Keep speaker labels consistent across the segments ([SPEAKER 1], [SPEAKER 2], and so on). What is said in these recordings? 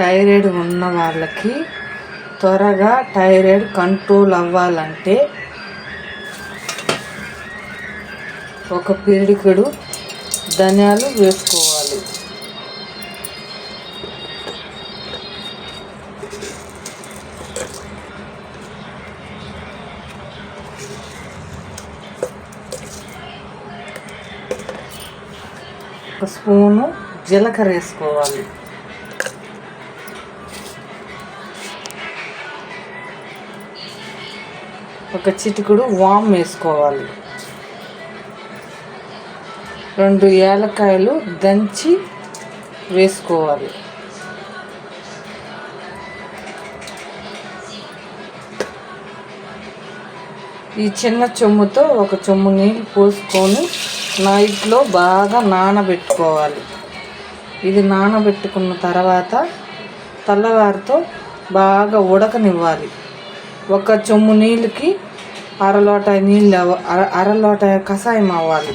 [SPEAKER 1] Thyroid ఉన్న వాళ్ళకి త్వరగా థైరాయిడ్ కంట్రోల్ అవ్వాలంటే ఒక పిడికెడు ధనియాలు వేసుకోవాలి. ఒక స్పూను జీలకర్ర వేసుకోవాలి. ఒక చిటికుడు వామ్ వేసుకోవాలి. రెండు ఏలకాయలు దంచి వేసుకోవాలి. ఈ చిన్న చెమ్ముతో ఒక చెమ్ము నీళ్ళు పోసుకొని నైట్లో బాగా నానబెట్టుకోవాలి. ఇది నానబెట్టుకున్న తర్వాత తెల్లవారితో బాగా ఉడకనివ్వాలి. ఒక చెమ్ము నీళ్ళకి అరలోట నీళ్ళు అర అరలోట కషాయం అవ్వాలి.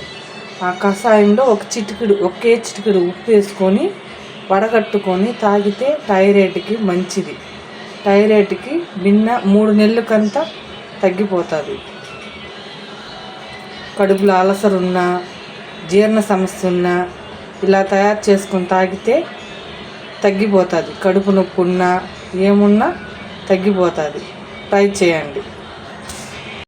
[SPEAKER 1] ఆ కషాయంలో ఒక చిటికెడు ఒకే చిటికెడు ఉప్పు వేసుకొని వడగట్టుకొని తాగితే థైరాయిడ్కి మంచిది. థైరాయిడ్కి భిన్న మూడు నెలలకంతా తగ్గిపోతుంది. కడుపులో అలసరున్నా జీర్ణ సమస్య ఉన్నా ఇలా తయారు చేసుకొని తాగితే తగ్గిపోతుంది. కడుపు నొప్పి ఉన్నా ఏమున్నా తగ్గిపోతుంది. ట్రై చేయండి.